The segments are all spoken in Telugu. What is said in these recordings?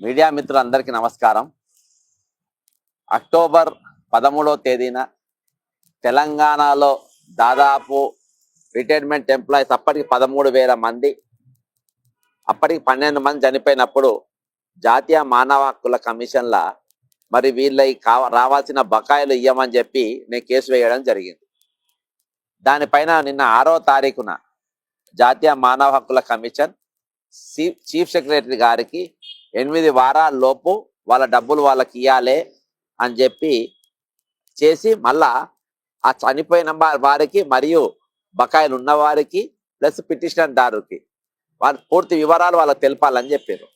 మీడియా మిత్రులందరికీ నమస్కారం. అక్టోబర్ పదమూడవ తేదీన తెలంగాణలో దాదాపు రిటైర్మెంట్ ఎంప్లాయీస్ అప్పటికి పదమూడు వేల మంది అప్పటికి పన్నెండు మంది చనిపోయినప్పుడు జాతీయ మానవ హక్కుల కమిషన్ల మరి వీళ్ళకి కావ రావాల్సిన బకాయిలు ఇయ్యమని చెప్పి నేను కేసు వేయడం జరిగింది. దానిపైన నిన్న ఆరో తారీఖున జాతీయ మానవ హక్కుల కమిషన్ చీఫ్ చీఫ్ సెక్రటరీ గారికి ఎనిమిది వారాల్లోపు వాళ్ళ డబ్బులు వాళ్ళకి ఇవ్వాలి అని చెప్పి చేసి మళ్ళా ఆ చనిపోయిన వారికి మరియు బకాయిలు ఉన్న వారికి ప్లస్ పిటిషన్ దారుకి. వాళ్ళ పూర్తి వివరాలు వాళ్ళకి తెలపాలని చెప్పారు.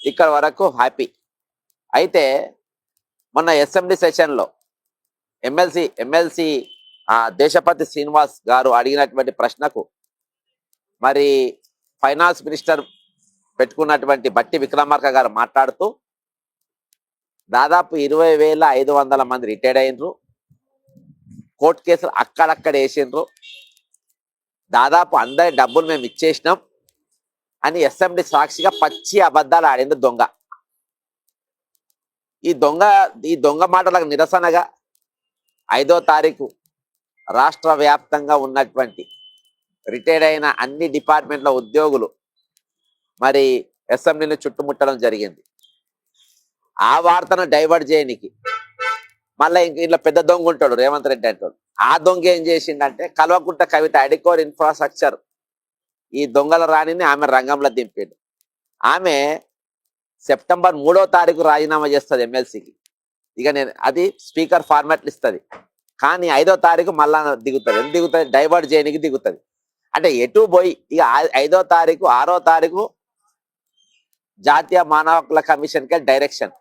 ఇక్కడ వరకు హ్యాపీ. అయితే మొన్న అసెంబ్లీ సెషన్లో ఎమ్మెల్సీ ఎమ్మెల్సీ దేశపతి శ్రీనివాస్ గారు అడిగినటువంటి ప్రశ్నకు మరి ఫైనాన్స్ మినిస్టర్ పెట్టుకున్నటువంటి బట్టి విక్రమార్క గారు మాట్లాడుతూ దాదాపు ఇరవై వేల ఐదు వందల మంది రిటైర్డ్ అయినరు. కోర్టు కేసులు అక్కడక్కడ వేసిండ్రు. దాదాపు అందరి డబ్బులు మేము ఇచ్చేసినాం అని అసెంబ్లీ సాక్షిగా పచ్చి అబద్ధాలు ఆడింది దొంగ. ఈ దొంగ ఈ దొంగ మాటలకు నిరసనగా ఐదో తారీఖు రాష్ట్ర వ్యాప్తంగా ఉన్నటువంటి రిటైర్డ్ అయిన అన్ని డిపార్ట్మెంట్ల ఉద్యోగులు మరి అసెంబ్లీని చుట్టుముట్టడం జరిగింది. ఆ వార్తను డైవర్ట్ చేయనికి. మళ్ళీ ఇంక ఇంట్లో పెద్ద దొంగ ఉంటాడు రేవంత్ రెడ్డి అంటాడు. ఆ దొంగ ఏం చేసిండంటే కల్వకుంట కవిత అడికోర్ ఇన్ఫ్రాస్ట్రక్చర్ ఈ దొంగల రాణిని ఆమె రంగంలో దింపాడు. ఆమె సెప్టెంబర్ మూడో తారీఖు రాజీనామా చేస్తుంది ఎమ్మెల్సీకి. ఇక నేను అది స్పీకర్ ఫార్మాట్లు ఇస్తుంది. కానీ ఐదో తారీఖు మళ్ళా దిగుతుంది. ఎందుకు దిగుతుంది? డైవర్ట్ చేయడానికి దిగుతుంది. అంటే ఎటు పోయి ఇక ఐదో తారీఖు ఆరో తారీఖు జాతీయ మానవ హక్కుల కమిషన్కే డైరెక్షన్.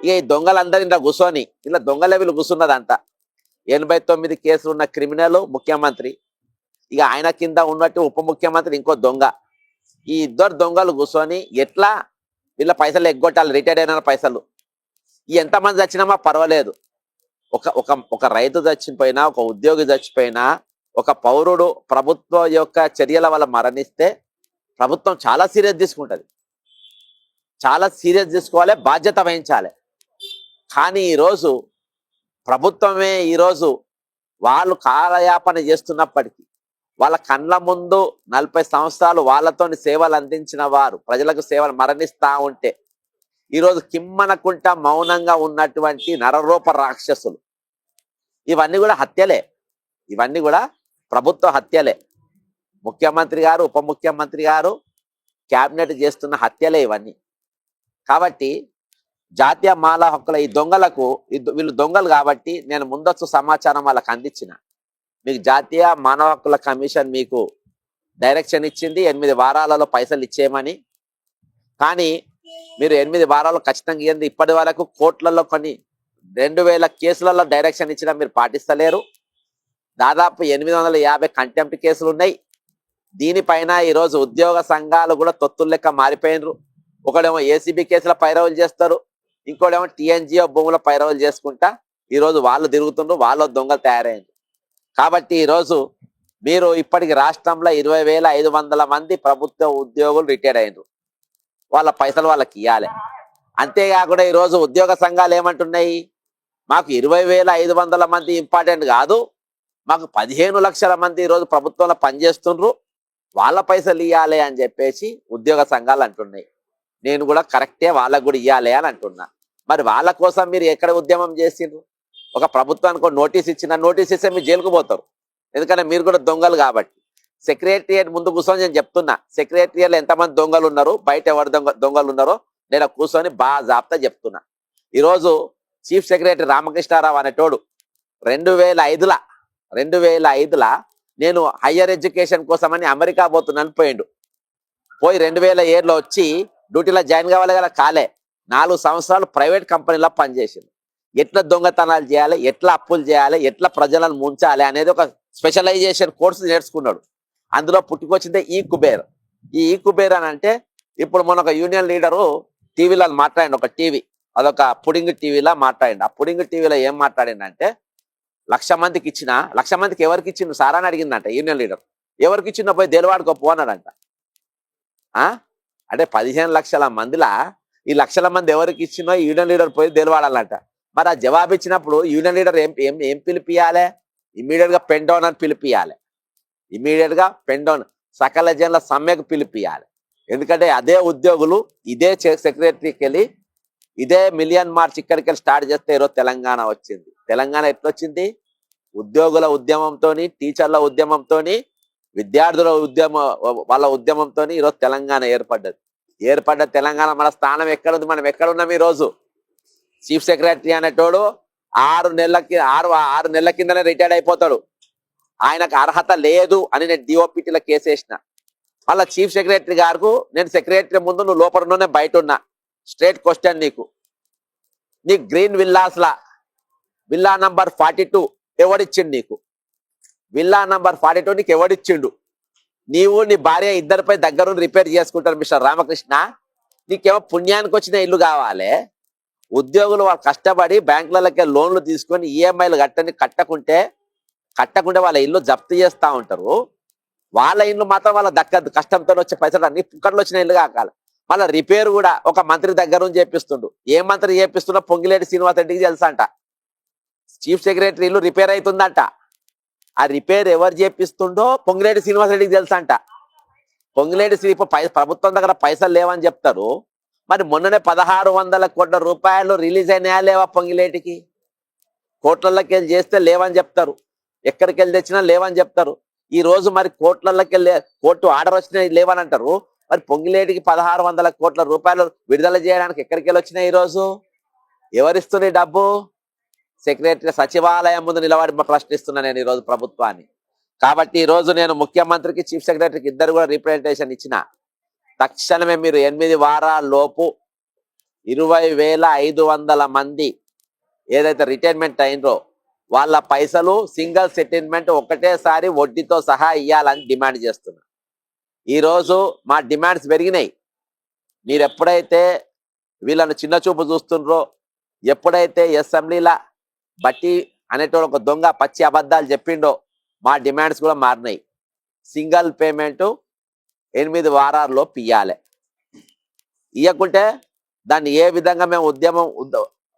ఇక ఈ దొంగలందరూ ఇలా కూర్చొని ఇలా దొంగల వీళ్ళు కూర్చున్నదంతా. ఎనభై తొమ్మిది కేసులు ఉన్న క్రిమినల్ ముఖ్యమంత్రి. ఇక ఆయన కింద ఉన్నట్టు ఉప ముఖ్యమంత్రి ఇంకో దొంగ. ఈ ఇద్దరు దొంగలు కూర్చొని ఎట్లా వీళ్ళ పైసలు ఎగ్గొట్టాలి? రిటైర్డ్ అయిన పైసలు. ఈ ఎంతమంది చచ్చినామా పర్వాలేదు. ఒక ఒక ఒక రైతు చచ్చిపోయినా ఒక ఉద్యోగి చచ్చిపోయినా ఒక పౌరుడు ప్రభుత్వం యొక్క చర్యల వల్ల మరణిస్తే ప్రభుత్వం చాలా సీరియస్ తీసుకుంటది. చాలా సీరియస్ తీసుకోవాలి బాధ్యత వహించాలి. కానీ ఈరోజు ప్రభుత్వమే ఈరోజు వాళ్ళు కాలయాపన చేస్తున్నప్పటికీ వాళ్ళ కండ్ల ముందు నలభై సంవత్సరాలు వాళ్ళతోని సేవలు అందించిన వారు ప్రజలకు సేవలు మరణిస్తా ఉంటే ఈరోజు కిమ్మనకుంట మౌనంగా ఉన్నటువంటి నరరూప రాక్షసులు. ఇవన్నీ కూడా హత్యలే. ఇవన్నీ కూడా ప్రభుత్వ హత్యలే. ముఖ్యమంత్రి గారు ఉప ముఖ్యమంత్రి గారు క్యాబినెట్ చేస్తున్న హత్యలే ఇవన్నీ. కాబట్టి జాతీయ మాల హక్కుల ఈ దొంగలకు వీళ్ళు దొంగలు కాబట్టి నేను ముందస్తు సమాచారం వాళ్ళకి అందించిన మీకు జాతీయ మానవ హక్కుల కమిషన్ మీకు డైరెక్షన్ ఇచ్చింది ఎనిమిది వారాలలో పైసలు ఇచ్చేయమని. కానీ మీరు ఎనిమిది వారాలు ఖచ్చితంగా ఇవ్వండి ఇప్పటి వరకు కోర్టులలో కొన్ని రెండు వేల కేసులలో డైరెక్షన్ ఇచ్చినా మీరు పాటిస్తలేరు. దాదాపు ఎనిమిది వందల యాభై కంటెంప్ట్ కేసులు ఉన్నాయి. దీనిపైన ఈరోజు ఉద్యోగ సంఘాలు కూడా తొత్తులు లెక్క మారిపోయినరు. ఒకడేమో ఏసీబీ కేసుల పైరవులు చేస్తారు ఇంకోడేమో టీఎన్జిఓ భూముల పైరవులు చేసుకుంటా ఈరోజు వాళ్ళు తిరుగుతుండ్రు వాళ్ళ దొంగలు తయారైంది కాబట్టి ఈరోజు మీరు ఇప్పటికి రాష్ట్రంలో ఇరవై వేల ఐదు వందల మంది ప్రభుత్వ ఉద్యోగులు రిటైర్ అయినరు. వాళ్ళ పైసలు వాళ్ళకి ఇవ్వాలి అంతేకాకుండా ఈరోజు ఉద్యోగ సంఘాలు ఏమంటున్నాయి? మాకు ఇరవై వేల ఐదు వందల మంది ఇంపార్టెంట్ కాదు మాకు పదిహేను లక్షల మంది ఈరోజు ప్రభుత్వంలో పనిచేస్తుండ్రు వాళ్ళ పైసలు ఇవ్వాలి అని చెప్పేసి ఉద్యోగ సంఘాలు అంటున్నాయి. నేను కూడా కరెక్టే వాళ్ళకు కూడా ఇవ్వాలి అని అంటున్నా. మరి వాళ్ళ కోసం మీరు ఎక్కడ ఉద్యమం చేసిండ్రు? ఒక ప్రభుత్వానికి ఒక నోటీస్ ఇచ్చిన నోటీస్ ఇస్తే మీరు జైలుకు పోతారు. ఎందుకంటే మీరు కూడా దొంగలు కాబట్టి. సెక్రటరియట్ ముందు కూర్చొని నేను చెప్తున్నా. సెక్రటరియట్ ఎంతమంది దొంగలు ఉన్నారు? బయట ఎవరు దొంగ దొంగలు ఉన్నారో నేను కూర్చొని బాగా జాబితా చెప్తున్నా. ఈరోజు చీఫ్ సెక్రటరీ రామకృష్ణారావు అనేటోడు రెండు వేల ఐదుల రెండు వేల ఐదుల నేను హయ్యర్ ఎడ్యుకేషన్ కోసమని అమెరికా పోతున్నాను పోయిండు. పోయి రెండు వేల ఏడులో వచ్చి డ్యూటీలో జాయిన్ కావాలి కదా కాలే. నాలుగు సంవత్సరాలు ప్రైవేట్ కంపెనీలో పనిచేసింది. ఎట్లా దొంగతనాలు చేయాలి ఎట్లా అప్పులు చేయాలి ఎట్లా ప్రజలను ముంచాలి అనేది ఒక స్పెషలైజేషన్ కోర్సు నేర్చుకున్నాడు. అందులో పుట్టుకొచ్చిందే ఈ కుబేర్. ఈ ఈ కుబేర్ అని అంటే ఇప్పుడు మన ఒక యూనియన్ లీడరు టీవీలో మాట్లాడండి ఒక టీవీ. అదొక పుడింగ్ టీవీలో మాట్లాడండి. ఆ పుడింగ్ టీవీలో ఏం మాట్లాడిందంటే లక్ష మందికి ఇచ్చిన లక్ష మందికి ఎవరికి ఇచ్చిండు సారా అని అడిగిందంట యూనియన్ లీడర్. ఎవరికి ఇచ్చిన పోయి దేలవాడుకో పో అన్నాడంట. ఆ? అంటే పదిహేను లక్షల మందిలా ఈ లక్షల మంది ఎవరికి ఇచ్చినో యూనియన్ లీడర్ పోయి తెలివాడాలంట మరి ఆ జవాబు ఇచ్చినప్పుడు యూనియన్ లీడర్ ఏం ఏం ఏం పిలిపియాలి? ఇమీడియట్గా పెండోనర్ అని పిలిపియాలి. ఇమీడియట్గా సకల జన్ల సమ్మెకు పిలిపియాలి. ఎందుకంటే అదే ఉద్యోగులు ఇదే సెక్రటరీకి వెళ్ళి ఇదే మిలియన్ మార్చ్ ఇక్కడికి వెళ్ళి స్టార్ట్ చేస్తే ఈరోజు తెలంగాణ వచ్చింది. తెలంగాణ ఎట్లొచ్చింది? ఉద్యోగుల ఉద్యమంతో టీచర్ల ఉద్యమంతో విద్యార్థుల ఉద్యమ వాళ్ళ ఉద్యమంతో ఈరోజు తెలంగాణ ఏర్పడ్డది. ఏర్పడ్డ తెలంగాణ మన స్థానం ఎక్కడుంది? మనం ఎక్కడున్నాం ఈ రోజు చీఫ్ సెక్రటరీ అనేటోడు ఆరు నెలలకి ఆరు ఆరు నెలల కిందనే రిటైర్డ్ అయిపోతాడు. ఆయనకు అర్హత లేదు అని నేను డిఓపిటీలో కేసేసిన మళ్ళీ చీఫ్ సెక్రటరీ గారు నేను సెక్రటరీ ముందు నువ్వు లోపల ఉన్నానే బయట ఉన్నా. స్ట్రేట్ క్వశ్చన్ నీకు. నీ గ్రీన్ విల్లాస్లా. విల్లా నంబర్ ఫార్టీ టూ ఎవడిచ్చింది నీకు? విల్లా నంబర్ ఫార్టీ టూ నీకు ఎవడిచ్చిండు నీవు నీ భార్య ఇద్దరిపై దగ్గరుండి రిపేర్ చేసుకుంటారు మిస్టర్ రామకృష్ణ. నీకేమో పుణ్యానికి వచ్చిన ఇల్లు కావాలి. ఉద్యోగులు వాళ్ళు కష్టపడి బ్యాంకులకి లోన్లు తీసుకొని ఈఎంఐలు కట్టని కట్టకుంటే కట్టకుంటే వాళ్ళ ఇల్లు జప్తు చేస్తా ఉంటారు. వాళ్ళ ఇల్లు మాత్రం వాళ్ళ దక్కదు కష్టంతో వచ్చే పైసలు అన్ని పుక్కట్లో వచ్చిన ఇల్లు కాకాలి. మళ్ళీ రిపేర్ కూడా ఒక మంత్రి దగ్గర నుంచి చేపిస్తుండు. ఏ మంత్రి చేపిస్తున్నా పొంగిలేటి శ్రీనివాస్ రెడ్డికి తెలుసంట. అంట చీఫ్ సెక్రటరీ ఇల్లు రిపేర్ అవుతుందంట. ఆ రిపేర్ ఎవరు చేపిస్తుండో పొంగిలేటి శ్రీనివాసరెడ్డికి తెలుసా అంట పొంగిరెడ్డి శ్రీ పై ప్రభుత్వం దగ్గర పైసలు లేవని చెప్తారు. మరి మొన్ననే పదహారు వందల కోట్ల రూపాయలు రిలీజ్ అయినాయా లేవా పొంగిలేటికి కోట్లలోకి వెళ్ళి చేస్తే లేవని చెప్తారు. ఎక్కడికి వెళ్ళి తెచ్చినా లేవని చెప్తారు. ఈ రోజు మరి కోట్లలోకి వెళ్ళి కోర్టు ఆర్డర్ వచ్చినా లేవని అంటారు. మరి పొంగిలేటికి పదహారు వందల కోట్ల రూపాయలు విడుదల చేయడానికి ఎక్కడికి వెళ్ళి వచ్చినాయి ఈ రోజు? ఎవరిస్తుంది డబ్బు? సెక్రటరీ సచివాలయం ముందు నిలబడి ప్రశ్నిస్తున్నా నేను ఈరోజు ప్రభుత్వాన్ని. కాబట్టి ఈరోజు నేను ముఖ్యమంత్రికి చీఫ్ సెక్రటరీకి ఇద్దరు కూడా రిప్రజెంటేషన్ ఇచ్చిన. తక్షణమే మీరు ఎనిమిది వారాలలోపు ఇరవై వేల ఐదు వందల మంది ఏదైతే రిటైర్మెంట్ అయినరో వాళ్ళ పైసలు సింగిల్ సెటిల్మెంట్ ఒకటేసారి వడ్డీతో సహా ఇవ్వాలని డిమాండ్ చేస్తున్నా. ఈరోజు మా డిమాండ్స్ పెరిగినాయి. మీరు ఎప్పుడైతే వీళ్ళను చిన్న చూపు చూస్తుండ్రో ఎప్పుడైతే అసెంబ్లీలో బట్టి అనేటోడు ఒక దొంగ పచ్చి అబద్ధాలు చెప్పిండో మా డిమాండ్స్ కూడా మారినాయి. సింగిల్ పేమెంట్ ఎనిమిది వారాల్లో పియ్యాలి. ఇవ్వకుంటే దాన్ని ఏ విధంగా మేము ఉద్యమం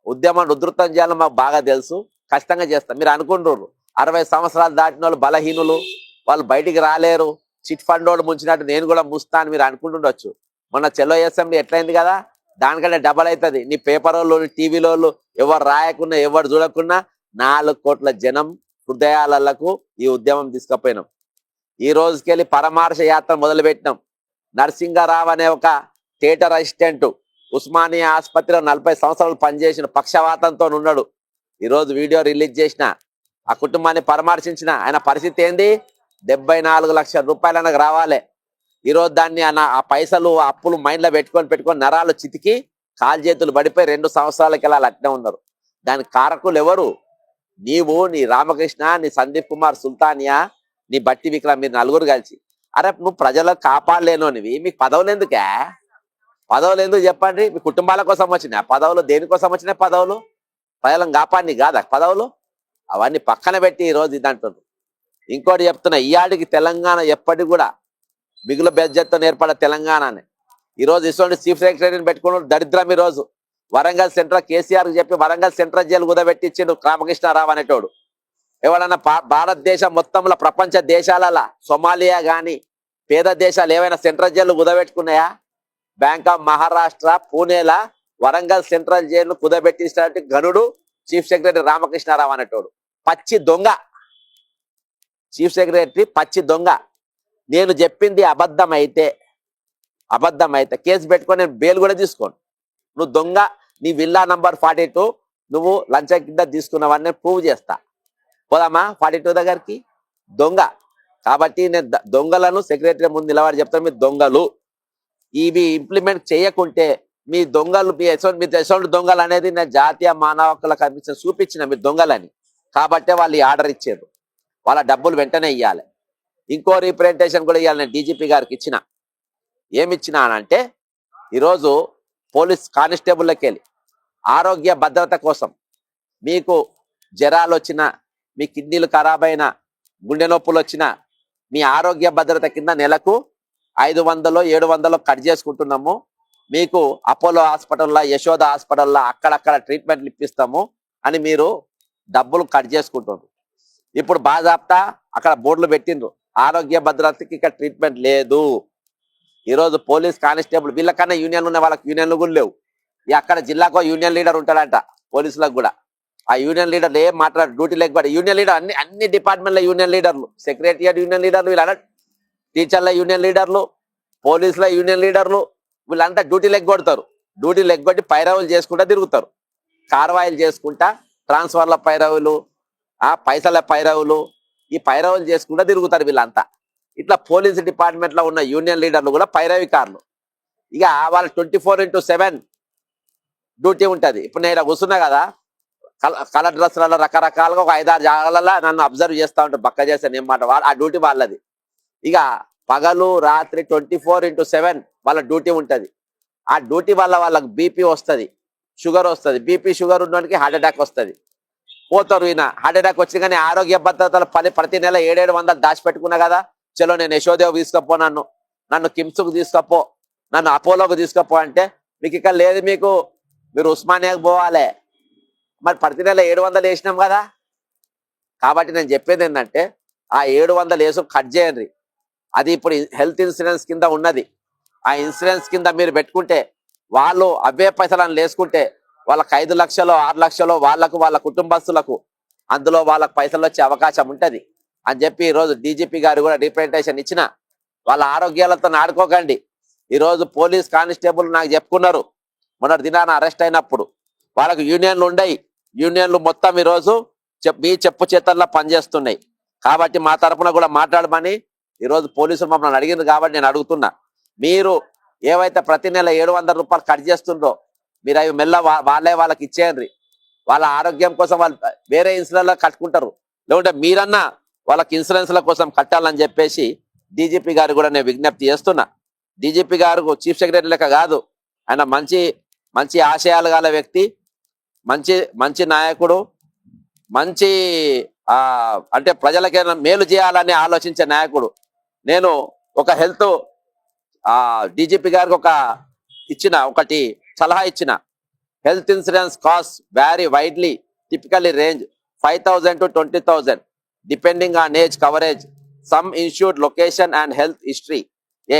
ఉద్యమాన్ని ఉధృతం చేయాలో మాకు బాగా తెలుసు. కష్టంగా చేస్తాం. మీరు అనుకుంటున్నారు. అరవై సంవత్సరాలు దాటిన వాళ్ళు బలహీనులు వాళ్ళు బయటికి రాలేరు. చిట్ ఫండ్ వాళ్ళు ముంచినట్టు నేను కూడా ముస్తా అని మీరు అనుకుంటుండొచ్చు. మొన్న చెలో అసెంబ్లీ ఎట్లయింది కదా? దానికంటే డబల్ అవుతుంది. నీ పేపర్ వాళ్ళు టీవీలో ఎవరు రాయకున్నా ఎవరు చూడకున్నా నాలుగు కోట్ల జనం హృదయాలకు ఈ ఉద్యమం తీసుకుపోయినాం. ఈ రోజుకెళ్ళి పరమార్శ యాత్ర మొదలు పెట్టినాం నరసింగారావు అనే ఒక థియేటర్ అసిస్టెంట్ ఉస్మానియా ఆసుపత్రిలో నలభై సంవత్సరాలు పనిచేసిన పక్షవాతంతో ఉన్నాడు. ఈ రోజు వీడియో రిలీజ్ చేసిన ఆ కుటుంబాన్ని పరామర్శించిన ఆయన పరిస్థితి ఏంది? డెబ్బై నాలుగు లక్షల రూపాయలు ఆయనకు రావాలి. ఈ రోజు దాన్ని ఆ పైసలు అప్పులు మైండ్లో పెట్టుకొని పెట్టుకొని నరాలు చితికి కాలు చేతులు పడిపోయి రెండు సంవత్సరాలకి వెళ్ళాలి అట్నే ఉన్నారు. దానికి కారకులు ఎవరు? నీవు నీ రామకృష్ణ నీ సందీప్ కుమార్ సుల్తానియా నీ బట్టి విక్రమ్ మీరు నలుగురు కలిసి. అరే నువ్వు ప్రజలకు కాపాడలేనోనివి మీకు పదవులు ఎందుకే? పదవులు ఎందుకు చెప్పండి? మీ కుటుంబాల కోసం వచ్చినాయి? పదవులు దేనికోసం వచ్చినాయి పదవులు? ప్రజలను కాపాడి కాదా పదవులు? అవన్నీ పక్కన పెట్టి ఈ రోజు ఇది అంటున్నారు ఇంకోటి చెప్తున్నా ఆడికి తెలంగాణ ఎప్పటికి కూడా మిగులు బెజ్జత్తో ఏర్పడ తెలంగాణనే. ఈ రోజు ఇటువంటి చీఫ్ సెక్రటరీని పెట్టుకున్న దరిద్రం ఈరోజు రోజు. వరంగల్ సెంట్రల్ కేసీఆర్ చెప్పి వరంగల్ సెంట్రల్ జైలు కుదబెట్టించిండు రామకృష్ణారావు అనేటోడు. ఎవడన్నా భారతదేశం మొత్తంలో ప్రపంచ దేశాలలో సొమాలియా కానీ పేద దేశాలు ఏవైనా సెంట్రల్ జైలు కుదబెట్టుకున్నాయా బ్యాంక్ ఆఫ్ మహారాష్ట్ర పూణేలా వరంగల్ సెంట్రల్ జైలు కుదబెట్టించినట్టు గనుడు చీఫ్ సెక్రటరీ రామకృష్ణారావు అనేటోడు. పచ్చి దొంగ. చీఫ్ సెక్రటరీ పచ్చి దొంగ. నేను చెప్పింది అబద్ధమైతే అబద్ధమైతే కేసు పెట్టుకొని నేను బెయిల్ కూడా తీసుకోను. నువ్వు దొంగ నీ విల్లా నంబర్ ఫార్టీ టూ నువ్వు లంచం కింద తీసుకున్నవన్నీ నేను ప్రూవ్ చేస్తా. పోదామా ఫార్టీ టూ దగ్గరికి? దొంగ. కాబట్టి నేను దొంగలను సెక్రటరీ ముందు నిలబడి చెప్తాను మీరు దొంగలు. ఇవి ఇంప్లిమెంట్ చేయకుంటే మీ దొంగలు మీ ఎసోన్ మీ ఎసోన్ దొంగలు అనేది నేను జాతీయ మానవ హక్కుల కమిషన్ చూపించిన మీ దొంగలని. కాబట్టే వాళ్ళు ఈ ఆర్డర్ ఇచ్చారు. వాళ్ళ డబ్బులు వెంటనే ఇవ్వాలి ఇంకో రీప్రజెంటేషన్ కూడా ఇవ్వాలి నేను డీజీపీ గారికి ఇచ్చిన. ఏమి ఇచ్చినా అంటే ఈరోజు పోలీస్ కానిస్టేబుల్లోకి వెళ్ళి ఆరోగ్య భద్రత కోసం మీకు జ్వరాలు వచ్చిన మీ కిడ్నీలు ఖరాబ్ అయిన గుండె నొప్పులు వచ్చిన మీ ఆరోగ్య భద్రత కింద నెలకు ఐదు వందలు ఏడు వందలు కట్ చేసుకుంటున్నాము. మీకు అపోలో హాస్పిటల్లో యశోద హాస్పిటల్లో అక్కడక్కడ ట్రీట్మెంట్లు ఇప్పిస్తాము అని మీరు డబ్బులు కట్ చేసుకుంటున్నారు. ఇప్పుడు బాజాప్తా అక్కడ బోర్డులు పెట్టిండ్రు. ఆరోగ్య భద్రతకి ఇక్కడ ట్రీట్మెంట్ లేదు. ఈరోజు పోలీస్ కానిస్టేబుల్ వీళ్ళకన్నా యూనియన్లు ఉన్న వాళ్ళకి యూనియన్లు కూడా లేవు. అక్కడ జిల్లాకో యూనియన్ లీడర్ ఉంటాడంట పోలీసులకు కూడా. ఆ యూనియన్ లీడర్లు ఏం మాట్లాడు డ్యూటీ లేకపోతే యూనియన్ లీడర్ అన్ని అన్ని డిపార్ట్మెంట్ల యూనియన్ లీడర్లు సెక్రటరియట్ యూనియన్ లీడర్లు వీళ్ళ టీచర్ల యూనియన్ లీడర్లు పోలీసుల యూనియన్ లీడర్లు వీళ్ళంతా డ్యూటీ లెగ్గొడతారు. డ్యూటీ లెగ్గొట్టి పైరవులు చేసుకుంటా తిరుగుతారు. కార్వాయిలు చేసుకుంటా ట్రాన్స్ఫర్ల పైరవులు ఆ పైసల పైరవులు ఈ పైరవులు చేసుకుంటూ తిరుగుతారు వీళ్ళంతా. ఇట్లా పోలీస్ డిపార్ట్మెంట్లో ఉన్న యూనియన్ లీడర్లు కూడా పైరవికారులు ఇక వాళ్ళ twenty four into seven duty ఉంటుంది. ఇప్పుడు నేను కూర్చున్నా కదా కలర్ డ్రెస్లలో రకరకాలుగా ఒక ఐదారు జాగాలలో నన్ను అబ్జర్వ్ చేస్తా ఉంటారు. బక్క చేస్తాను ఏం మాట ఆ డ్యూటీ వాళ్ళది. ఇక పగలు రాత్రి ట్వంటీ ఫోర్ ఇంటూ సెవెన్ వాళ్ళ డ్యూటీ ఉంటుంది. ఆ డ్యూటీ వల్ల వాళ్ళకి బీపీ వస్తుంది షుగర్ వస్తుంది. బీపీ షుగర్ ఉన్నవాడికి హార్ట్ అటాక్ వస్తుంది. పోతారు ఈయన. హార్ట్ అటాక్ వచ్చిన కానీ ఆరోగ్య భద్రతల పని ప్రతి నెల ఏడేడు వందలు దాచిపెట్టుకున్నా కదా. చలో నేను యశోదేవ్ తీసుకపో నన్ను. నన్ను కిమ్స్కు తీసుకపో. నన్ను అపోలోకి తీసుకపో అంటే మీకు ఇక్కడ లేదు మీకు. మీరు ఉస్మానియాకి పోవాలి. మరి ప్రతి నెల ఏడు వందలు వేసినాం కదా. కాబట్టి నేను చెప్పేది ఏంటంటే ఆ ఏడు వందలు వేసు కట్ చేయండి. అది ఇప్పుడు హెల్త్ ఇన్సూరెన్స్ కింద ఉన్నది. ఆ ఇన్సూరెన్స్ కింద మీరు పెట్టుకుంటే వాళ్ళు అవే పైసలను వేసుకుంటే వాళ్ళకి ఐదు లక్షలు ఆరు లక్షలు వాళ్ళకు వాళ్ళ కుటుంబస్తులకు అందులో వాళ్ళకి పైసలు వచ్చే అవకాశం ఉంటుంది. అని చెప్పి ఈరోజు డీజీపీ గారు కూడా రిప్రజెంటేషన్ ఇచ్చిన వాళ్ళ ఆరోగ్యాలతో ఆడుకోకండి. ఈరోజు పోలీస్ కానిస్టేబుల్ నాకు చెప్పుకున్నారు మొన్నటి దినాన అరెస్ట్ అయినప్పుడు. వాళ్ళకు యూనియన్లు ఉండయి యూనియన్లు మొత్తం ఈ రోజు చెప్ మీ చెప్పు చేతల్లో పనిచేస్తున్నాయి. కాబట్టి మా తరపున కూడా మాట్లాడమని ఈరోజు పోలీసులు మమ్మల్ని అడిగింది కాబట్టి నేను అడుగుతున్నా. మీరు ఏవైతే ప్రతి నెల ఏడు వందల రూపాయలు కట్ చేస్తుండ్రో మీరు అవి మెల్ల వాళ్ళే వాళ్ళకి ఇచ్చేయండి. వాళ్ళ ఆరోగ్యం కోసం వాళ్ళు వేరే ఇన్సూరెన్స్ కట్టుకుంటారు. లేకుంటే మీరన్నా వాళ్ళకి ఇన్సూరెన్స్ల కోసం కట్టాలని చెప్పేసి డీజీపీ గారు కూడా నేను విజ్ఞప్తి చేస్తున్నా. డీజీపీ గారు చీఫ్ సెక్రటరీ లెక్క కాదు. ఆయన మంచి మంచి ఆశయాలు గల వ్యక్తి మంచి మంచి నాయకుడు మంచి అంటే ప్రజలకైనా మేలు చేయాలని ఆలోచించే నాయకుడు. నేను ఒక హెల్త్ డీజీపీ గారికి ఒక ఇచ్చిన ఒకటి సలహా ఇచ్చిన. Health insurance cost vary widely typically range five to twenty depending on age coverage sum insured location and health history a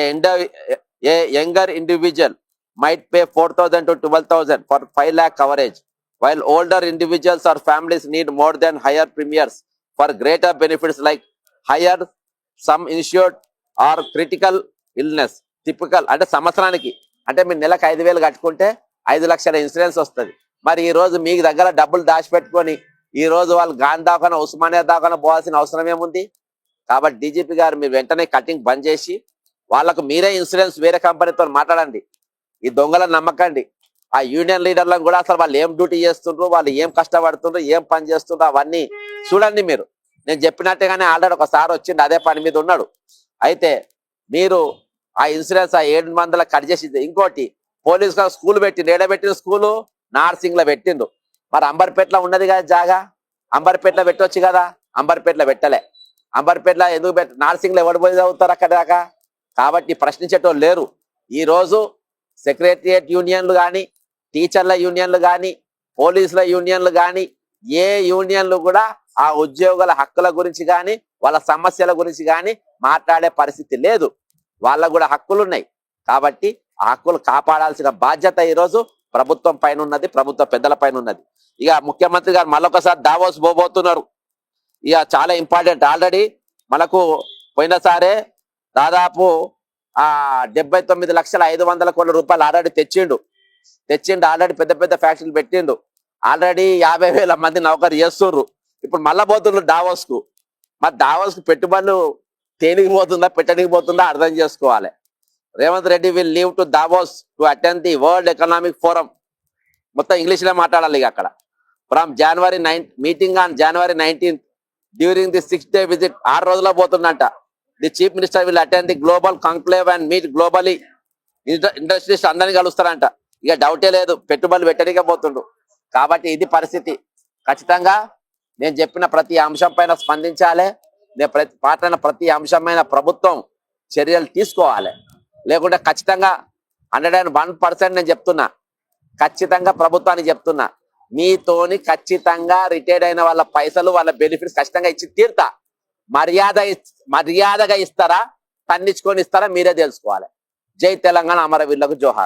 a younger individual might pay four thousand to twelve thousand for five lakh coverage while older individuals or families need more then higher premiers for greater benefits like higher sum insured or critical illness typical అంటే సంవత్సరానికి అంటే మీరు నెలకు ఐదు వేలు కట్టుకుంటే ఐదు లక్షల ఇన్సూరెన్స్ వస్తుంది. మరి ఈ రోజు మీ దగ్గర డబ్బులు దాచిపెట్టుకొని ఈ రోజు వాళ్ళు గాంధీ దాకా ఉస్మానియా దాకా పోవాల్సిన అవసరం ఏముంది? కాబట్టి డీజీపీ గారు మీరు వెంటనే కటింగ్ బంద్ చేసి వాళ్ళకు మీరే ఇన్సూరెన్స్ వేరే కంపెనీతో మాట్లాడండి. ఈ దొంగలను నమ్మకండి. ఆ యూనియన్ లీడర్లను కూడా అసలు వాళ్ళు ఏం డ్యూటీ చేస్తుండ్రు వాళ్ళు ఏం కష్టపడుతుండ్రు ఏం పని చేస్తుండ్రు అవన్నీ చూడండి మీరు. నేను చెప్పినట్టుగానే ఆల్రెడీ ఒక సార్ వచ్చిండు అదే పని మీద ఉన్నాడు. అయితే మీరు ఆ ఇన్సూరెన్స్ ఆ ఏడు వందల కట్ చేసి ఇంకోటి పోలీస్ స్కూల్ పెట్టిండు ఏడ పెట్టిన స్కూలు నార్సింగ్లో పెట్టిండు. మరి అంబర్పేటలో ఉన్నది కదా జాగా? అంబర్పేటలో పెట్టొచ్చు కదా? అంబర్పేటలో పెట్టలే. అంబర్పేటలో ఎందుకు పెట్ట నార్సింగ్లో ఎవడు పోయి చదువుతారు అక్కడ దాకా? కాబట్టి ప్రశ్నించేటోళ్ళు లేరు. ఈ రోజు సెక్రటరియట్ యూనియన్లు కానీ టీచర్ల యూనియన్లు కానీ పోలీసుల యూనియన్లు కానీ ఏ యూనియన్లు కూడా ఆ ఉద్యోగుల హక్కుల గురించి కానీ వాళ్ళ సమస్యల గురించి కానీ మాట్లాడే పరిస్థితి లేదు. వాళ్ళకు కూడా హక్కులు ఉన్నాయి కాబట్టి ఆ హక్కులు కాపాడాల్సిన బాధ్యత ఈరోజు ప్రభుత్వం పైన ఉన్నది ప్రభుత్వ పెద్దల పైన ఉన్నది ఇక ముఖ్యమంత్రి గారు మళ్ళొకసారి దావోస్ పోబోతున్నారు. ఇక చాలా ఇంపార్టెంట్. ఆల్రెడీ మనకు పోయినసారే దాదాపు ఆ డెబ్బై తొమ్మిది లక్షల ఐదు వందల కోట్ల రూపాయలు ఆల్రెడీ తెచ్చిండు. తెచ్చిండు ఆల్రెడీ పెద్ద పెద్ద ఫ్యాక్టరీలు పెట్టిండు. ఆల్రెడీ యాభై వేల మంది నౌకరు చేస్తుండ్రు ఇప్పుడు మళ్ళా పోతుండ్రు దావోస్కు మరి డావోస్కు పెట్టుబడులు దేనికి పోతుందా పెట్టడానికి పోతుందా అర్థం చేసుకోవాలి. Revanth Reddy will leave to Davos to attend the world economic forum మొత్తం ఇంగ్లీష్లో మాట్లాడాలి ఇక అక్కడ. From January nine meeting on January nineteenth during the six day visit ఆరు రోజుల్లో పోతుందంట. The chief minister will attend the global conclave and meet globally industries అందరినీ కలుస్తారంట. ఇక డౌటే లేదు పెట్టుబడులు పెట్టడానికే పోతుండు. కాబట్టి ఇది పరిస్థితి. ఖచ్చితంగా నేను చెప్పిన ప్రతి అంశం పైన స్పందించాలి. ప్రతి పాటైన ప్రతి అంశమైన ప్రభుత్వం చర్యలు తీసుకోవాలి. లేకుంటే ఖచ్చితంగా హండ్రెడ్ అండ్ వన్ పర్సెంట్ నేను చెప్తున్నా. ఖచ్చితంగా ప్రభుత్వానికి చెప్తున్నా. మీతోని ఖచ్చితంగా రిటైర్డ్ అయిన వాళ్ళ పైసలు వాళ్ళ బెనిఫిట్స్ ఖచ్చితంగా ఇచ్చి తీరుతా. మర్యాద మర్యాదగా ఇస్తారా? తన్నించుకొని ఇస్తారా? మీరే తెలుసుకోవాలి. జై తెలంగాణ అమరవీరులకు జోహార్.